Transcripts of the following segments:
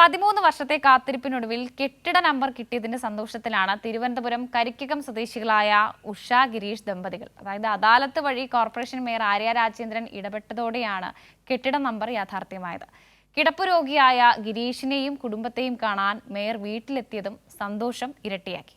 പതിമൂന്ന് വർഷത്തെ കാത്തിരിപ്പിനൊടുവിൽ കെട്ടിട നമ്പർ കിട്ടിയതിന്റെ സന്തോഷത്തിലാണ് തിരുവനന്തപുരം കരിക്കകം സ്വദേശികളായ ഉഷ ഗിരീഷ് ദമ്പതികൾ. അതായത് അദാലത്ത് വഴി കോർപ്പറേഷൻ മേയർ ആര്യ രാജേന്ദ്രൻ ഇടപെട്ടതോടെയാണ് കെട്ടിട നമ്പർ യാഥാർത്ഥ്യമായത്. കിടപ്പ് രോഗിയായ ഗിരീഷിനെയും കുടുംബത്തെയും കാണാൻ മേയർ വീട്ടിലെത്തിയതും സന്തോഷം ഇരട്ടിയാക്കി.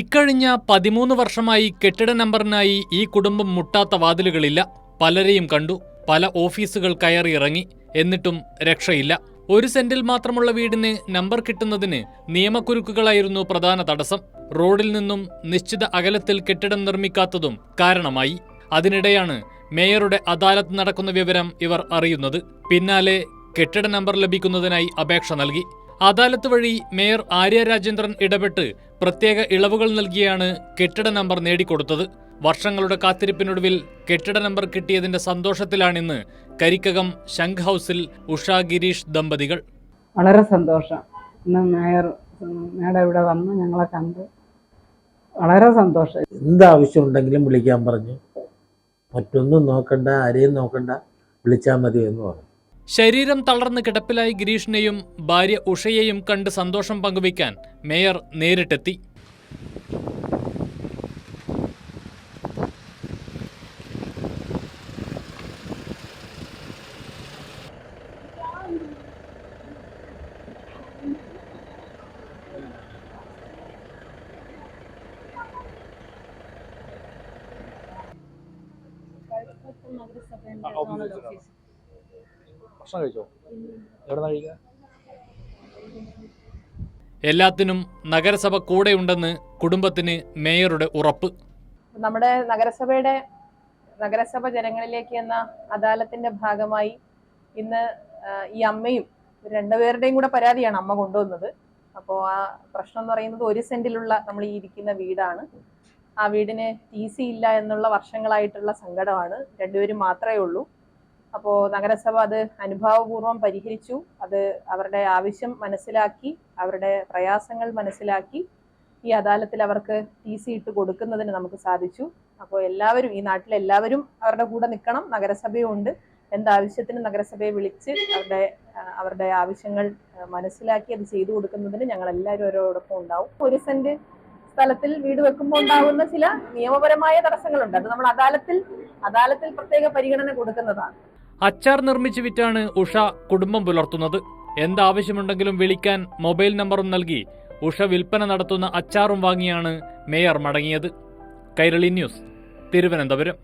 ഇക്കഴിഞ്ഞ പതിമൂന്ന് വർഷമായി കെട്ടിട നമ്പറിനായി ഈ കുടുംബം മുട്ടാത്ത വാതിലുകളില്ല. പലരെയും കണ്ടു. പല ഓഫീസുകൾ കയറിയിറങ്ങി എന്നിട്ടും രക്ഷയില്ല. ഒരു സെന്റിൽ മാത്രമുള്ള വീടിന് നമ്പർ കിട്ടുന്നതിന് നിയമക്കുരുക്കുകളായിരുന്നു പ്രധാന തടസ്സം. റോഡിൽ നിന്നും നിശ്ചിത അകലത്തിൽ കെട്ടിടം നിർമ്മിക്കാത്തതും കാരണമായി. അതിനിടെയാണ് മേയറുടെ അദാലത്ത് നടക്കുന്ന വിവരം ഇവർ അറിയുന്നത്. പിന്നാലെ കെട്ടിട നമ്പർ ലഭിക്കുന്നതിനായി അപേക്ഷ നൽകി. അദാലത്ത് വഴി മേയർ ആര്യ രാജേന്ദ്രൻ ഇടപെട്ട് പ്രത്യേക ഇളവുകൾ നൽകിയാണ് കെട്ടിട നമ്പർ നേടിക്കൊടുത്തത്. വർഷങ്ങളുടെ കാത്തിരിപ്പിനൊടുവിൽ കെട്ടിട നമ്പർ കിട്ടിയതിന്റെ സന്തോഷത്തിലാണിന്ന് കരിക്കകം ശംഖ് ഹൗസിൽ ഉഷ ഗിരീഷ് ദമ്പതികൾ. വളരെ സന്തോഷം. ഇന്ന് മേയർ മേഡം ഇവിടെ വന്ന് ഞങ്ങളെ കണ്ട്. വളരെ സന്തോഷം. എന്താവശ്യമുണ്ടെങ്കിലും വിളിക്കാൻ പറഞ്ഞു. മറ്റൊന്നും നോക്കണ്ട ആരെയും നോക്കണ്ട വിളിച്ചാൽ മതി എന്ന് പറഞ്ഞു. ശരീരം തളർന്ന് കിടപ്പിലായി ഗിരീഷിനെയും ഭാര്യ ഉഷയെയും കണ്ട് സന്തോഷം പങ്കുവയ്ക്കാൻ മേയർ നേരിട്ടെത്തി. ഭക്ഷണം കഴിച്ചോ? എവിടെ കഴിക്കുക എല്ലാത്തിനും നഗരസഭ കൂടെയുണ്ടെന്ന് കുടുംബത്തിന് മേയറുടെ ഉറപ്പ്. നമ്മുടെ നഗരസഭയുടെ നഗരസഭ ജനങ്ങളിലേക്ക് എന്ന അദാലത്തിന്റെ ഭാഗമായി ഇന്ന് ഈ അമ്മയും രണ്ടുപേരുടെയും കൂടെ പരാതിയാണ് അമ്മ കൊണ്ടുവന്നത്. അപ്പോൾ ആ പ്രശ്നം എന്ന് പറയുന്നത് ഒരു സെന്റിലുള്ള നമ്മൾ ഈ ഇരിക്കുന്ന വീടാണ്. ആ വീടിന് ടി സി ഇല്ല എന്നുള്ള വർഷങ്ങളായിട്ടുള്ള സങ്കടമാണ്. രണ്ടുപേരും മാത്രമേ ഉള്ളൂ. അപ്പോൾ നഗരസഭ അത് അനുഭാവപൂർവം പരിഹരിച്ചു. അത് അവരുടെ ആവശ്യം മനസ്സിലാക്കി അവരുടെ പ്രയാസങ്ങൾ മനസ്സിലാക്കി ഈ അദാലത്തിൽ അവർക്ക് ടി സി ഇട്ട് കൊടുക്കുന്നതിന് നമുക്ക് സാധിച്ചു. അപ്പോൾ എല്ലാവരും ഈ നാട്ടിലെ എല്ലാവരും അവരുടെ കൂടെ നിൽക്കണം. നഗരസഭയും ഉണ്ട്. എന്താവശ്യത്തിന് നഗരസഭയെ വിളിച്ച് അവരുടെ അവരുടെ ആവശ്യങ്ങൾ മനസ്സിലാക്കി അത് ചെയ്തു കൊടുക്കുന്നതിന് ഞങ്ങൾ എല്ലാവരും ഓരോടൊപ്പം ഉണ്ടാവും. ഒരു സെന്റ് സ്ഥലത്തിൽ വീട് വെക്കുമ്പോൾ ഉണ്ടാകുന്ന ചില നിയമപരമായ തടസ്സങ്ങളുണ്ട്. അത് നമ്മൾ അദാലത്തിൽ അദാലത്തിൽ പ്രത്യേക പരിഗണന കൊടുക്കുന്നതാണ്. അച്ചാർ നിർമ്മിച്ച് വിറ്റാണ് ഉഷ കുടുംബം പുലർത്തുന്നത്. എന്താവശ്യമുണ്ടെങ്കിലും വിളിക്കാൻ മൊബൈൽ നമ്പറും നൽകി ഉഷ വിൽപ്പന നടത്തുന്ന അച്ചാറും വാങ്ങിയാണ് മേയർ മടങ്ങിയത്. കൈരളി ന്യൂസ് തിരുവനന്തപുരം.